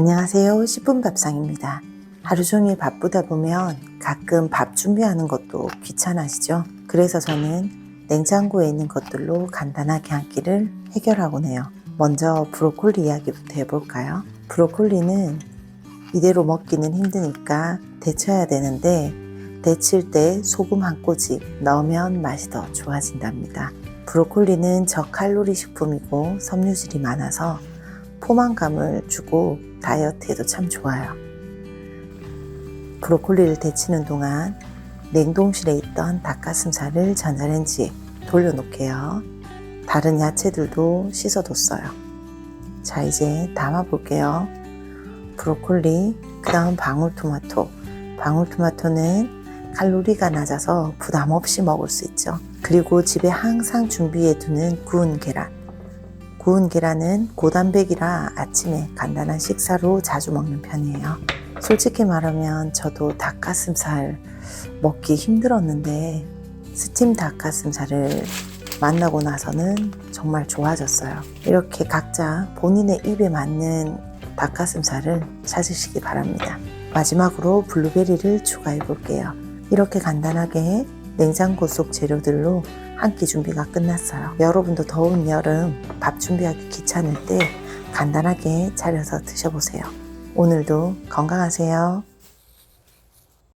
안녕하세요. 10분 밥상입니다. 하루 종일 바쁘다 보면 가끔 밥 준비하는 것도 귀찮아지죠. 그래서 저는 냉장고에 있는 것들로 간단하게 한 끼를 해결하곤 해요. 먼저 브로콜리 이야기부터 해볼까요? 브로콜리는 이대로 먹기는 힘드니까 데쳐야 되는데 데칠 때 소금 한 꼬집 넣으면 맛이 더 좋아진답니다. 브로콜리는 저칼로리 식품이고 섬유질이 많아서 포만감을 주고 다이어트에도 참 좋아요. 브로콜리를 데치는 동안 냉동실에 있던 닭가슴살을 전자레인지에 돌려놓게요. 다른 야채들도 씻어뒀어요. 자, 이제 담아볼게요. 브로콜리, 그 다음 방울토마토. 방울토마토는 칼로리가 낮아서 부담 없이 먹을 수 있죠. 그리고 집에 항상 준비해 두는 구운 계란. 구운 계란은 고단백이라 아침에 간단한 식사로 자주 먹는 편이에요. 솔직히 말하면 저도 닭가슴살 먹기 힘들었는데 스팀 닭가슴살을 만나고 나서는 정말 좋아졌어요. 이렇게 각자 본인의 입에 맞는 닭가슴살을 찾으시기 바랍니다. 마지막으로 블루베리를 추가해 볼게요. 이렇게 간단하게 냉장고 속 재료들로 한 끼 준비가 끝났어요. 여러분도 더운 여름 밥 준비하기 귀찮을 때 간단하게 차려서 드셔보세요. 오늘도 건강하세요.